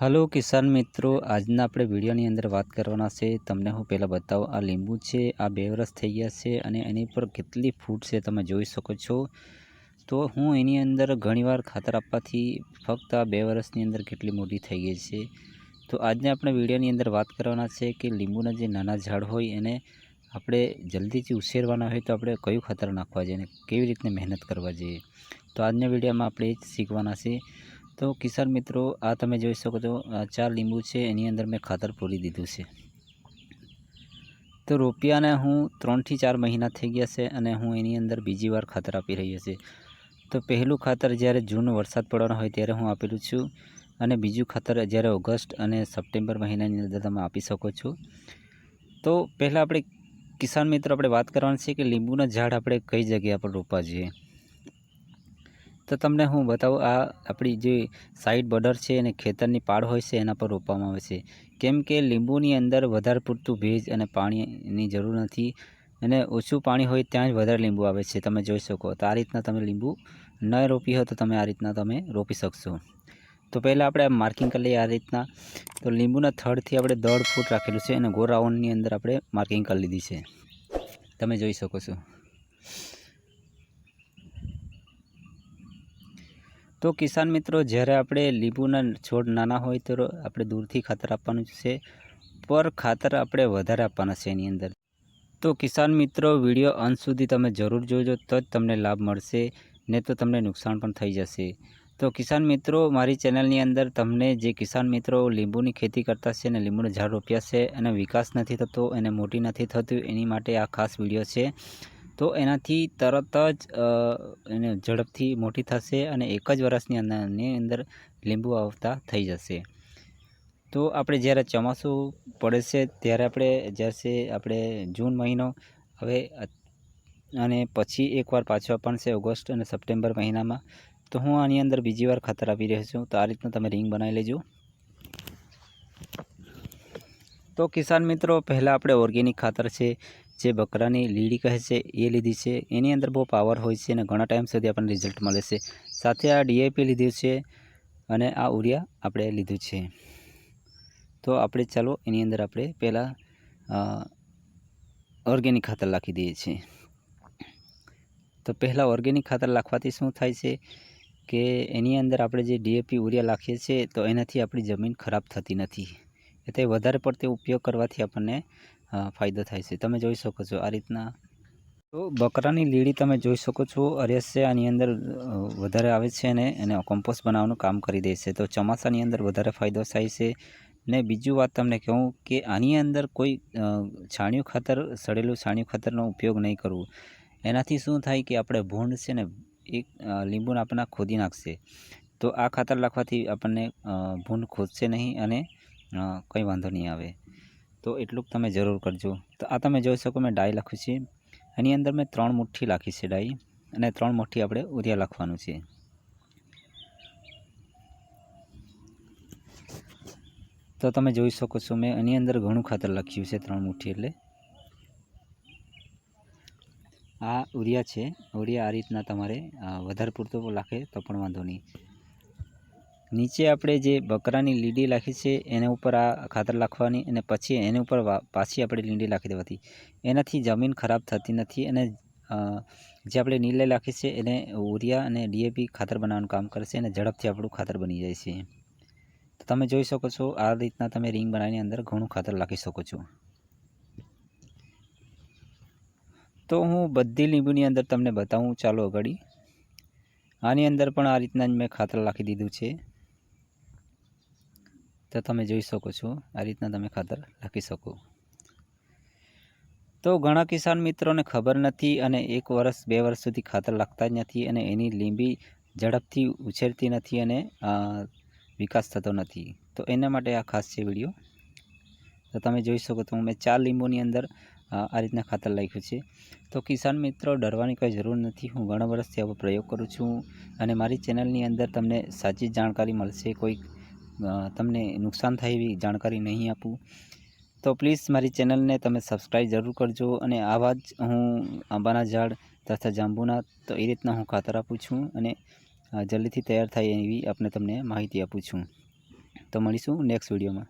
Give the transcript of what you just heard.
Hello કિસાન મિત્રો, આજના આપણે વિડીયોની અંદર વાત કરવાના છે. તમને હું પહેલાં બતાવું, આ લીંબુ છે, આ બે વરસ થઈ ગયા છે અને એની પર કેટલી ફૂટ છે તમે જોઈ શકો છો. તો હું એની અંદર ઘણીવાર ખાતર આપવાથી ફક્ત આ બે વરસની અંદર કેટલી મોટી થઈ ગઈ છે. તો આજના આપણે વિડીયોની અંદર વાત કરવાના છે કે લીંબુના જે નાના ઝાડ હોય એને આપણે જલ્દીથી ઉછેરવાના હોય તો આપણે કયું ખાતર નાખવા જોઈએ અને કેવી રીતને મહેનત કરવા જોઈએ. તો આજના વિડીયોમાં આપણે એ જ શીખવાના છે તો કિસાન મિત્રો, આ તમે જોઈ શકો છો ચાર લીંબુ છે, એની અંદર મેં ખાતર પૂરી દીધું છે. તો રોપિયાને હું ત્રણથી ચાર મહિના થઈ ગયા છે અને હું એની અંદર બીજી વાર ખાતર આપી રહ્યો છે. તો પહેલું ખાતર જ્યારે જૂન વરસાદ પડવાનો હોય ત્યારે હું આપેલું છું અને બીજું ખાતર જ્યારે ઓગસ્ટ અને સપ્ટેમ્બર મહિનાની અંદર તમે આપી શકો છો. તો પહેલાં આપણે કિસાન મિત્રો, આપણે વાત કરવાની છે કે લીંબુના ઝાડ આપણે કઈ જગ્યા પર રોપવા જોઈએ? તો તમને હું બતાવું, આ આપણી જે સાઈડ બોર્ડર છે અને ખેતરની પાળ હોય છે, એના પર રોપવામાં આવે છે. કેમ કે લીંબુની અંદર વધારે પૂરતું ભેજ અને પાણીની જરૂર નથી અને ઓછું પાણી હોય ત્યાં જ વધારે લીંબુ આવે છે, તમે જોઈ શકો. તો આ રીતના તમે લીંબુ ન રોપી હોય તો તમે આ રીતના તમે રોપી શકશો. તો પહેલાં આપણે માર્કિંગ કરી લઈએ આ રીતના. તો લીંબુના થડથી આપણે દોઢ ફૂટ રાખેલું છે અને રાઉન્ડની અંદર આપણે માર્કિંગ કરી લીધી છે. તમે જોઈ શકો છો. તો કિસાન મિત્રો, જ્યારે આપણે લીંબુના છોડ નાના હોય તો આપણે દૂરથી ખાતર આપવાનું છે, પર ખાતર આપણે વધારે આપવાના છે એની અંદર. તો કિસાન મિત્રો, વીડિયો અંત સુધી તમે જરૂર જોજો, તો જ તમને લાભ મળશે, ને તો તમને નુકસાન પણ થઈ જશે. તો કિસાન મિત્રો, મારી ચેનલની અંદર તમને જે કિસાન મિત્રો લીંબુની ખેતી કરતા છે અને લીંબુના ઝાડ રોપ્યા છે અને વિકાસ નથી થતો, એને મોટી નથી થતું, એની માટે આ ખાસ વીડિયો છે. તો એનાથી તરત જ એને ઝડપથી મોટી થશે અને એક જ વર્ષની અંદરની અંદર લીંબુ આવતા થઈ જશે. તો આપણે જ્યારે ચોમાસું પડે છે ત્યારે આપણે જ્યારે આપણે જૂન મહિનો, હવે અને પછી એકવાર પાછો પણ છે ઓગસ્ટ અને સપ્ટેમ્બર મહિનામાં. તો હું આની અંદર બીજી વાર ખાતર આપી રહ્યો છું. તો આ રીતના તમે રિંગ બનાવી લેજો. તો કિસાન મિત્રો, પહેલાં આપણે ઓર્ગેનિક ખાતર છે જે બકરાની લીડી કહે છે, એ લીધી છે. એની અંદર બહુ પાવર હોય છે અને ઘણા ટાઈમ સુધી આપણને રિઝલ્ટ મળે છે. સાથે આ ડીએપી લીધું છે અને આ ઉરિયા આપણે લીધું છે. તો આપણે ચાલો એની અંદર આપણે પહેલાં ઓર્ગેનિક ખાતર નાખી દઈએ છીએ. તો પહેલાં ઓર્ગેનિક ખાતર નાખવાથી શું થાય છે કે એની અંદર આપણે જે ડીએપી ઉરિયા નાખીએ છીએ તો એનાથી આપણી જમીન ખરાબ થતી નથી. એટલે વધારે પડતો ઉપયોગ કરવાથી આપણને ફાયદો થાય છે. તમે જોઈ શકો છો આ રીતના. તો બકરાની લીડી તમે જોઈ શકો છો. અરેસ્ય આની અંદર વધારે આવે છે અને એને કમ્પોસ્ટ બનાવવાનું કામ કરી દે છે. તો ચોમાસાની અંદર વધારે ફાયદો થાય છે. ને બીજું વાત તમને કહું કે આની અંદર કોઈ છાણિયું ખાતર, સડેલું છાણિયું ખાતરનો ઉપયોગ નહીં કરવો. એનાથી શું થાય કે આપણે ભૂંડ છે ને, એક લીંબુને આપણને ખોદી નાખશે. તો આ ખાતર નાખવાથી આપણને ભૂંડ ખોદશે નહીં અને કંઈ વાંધો નહીં આવે. તો એટલું તમે જરૂર કરજો. તો આ તમે જોઈ શકો મેં ડાય લખ્યું છે. એની અંદર મેં ત્રણ મુઠ્ઠી લાખી છે ડાય અને ત્રણ મુઠ્ઠી આપણે ઉરિયા લખવાનું છે. તો તમે જોઈ શકો છો મેં એની અંદર ઘણું ખાતર લખ્યું છે ત્રણ મુઠ્ઠી એટલે. આ ઉરિયા છે. ઉરિયા આ રીતના તમારે વધારે પૂરતો લાગે તો પણ વાંધો નહીં. નીચે આપણે જે બકરાની લીંડી રાખી છે, એના ઉપર આ ખાતર નાખવાની અને પછી એની ઉપર પાછી આપણે લીંડી નાખી દેવાથી. એનાથી જમીન ખરાબ થતી નથી અને જે આપણે નીલે રાખી છે, એને ઉરિયા અને ડીએપી ખાતર બનાવવાનું કામ કરશે અને ઝડપથી આપણું ખાતર બની જાય છે. તો તમે જોઈ શકો છો, આ રીતના તમે રિંગ બનાવીને અંદર ઘણું ખાતર નાખી શકો છો. તો હું બધી લીંબુની અંદર તમને બતાવું, ચાલો અગાડી આની અંદર પણ આ રીતના જ મેં ખાતર નાખી દીધું છે. તો તમે જોઈ શકો છો, આ રીતના તમે ખાતર લખી શકો. તો ઘણા કિસાન મિત્રોને ખબર નથી અને એક વર્ષ, બે વર્ષ સુધી ખાતર લખતા જ નથી અને એની લીંબી ઝડપથી ઉછેરતી નથી અને વિકાસ થતો નથી. તો એના માટે આ ખાસ છે વીડિયો. તો તમે જોઈ શકો તો મેં ચાર લીંબુની અંદર આ રીતના ખાતર લખ્યું છે. તો કિસાન મિત્રો, ડરવાની કોઈ જરૂર નથી. હું ઘણા વર્ષથી આવો પ્રયોગ કરું છું અને મારી ચેનલની અંદર તમને સાચી જાણકારી મળશે. કોઈ તમને નુકસાન થાય એવી જાણકારી નહીં આપું. તો પ્લીઝ મારી ચેનલને તમે સબસ્ક્રાઈબ જરૂર કરજો અને આવા જ હું આંબાના ઝાડ તથા જાંબુના તો એ રીતના હું ખાતર આપું છું અને જલ્દીથી તૈયાર થાય એવી આપણે તમને માહિતી આપું છું. તો મળીશું નેક્સ્ટ વિડીયોમાં.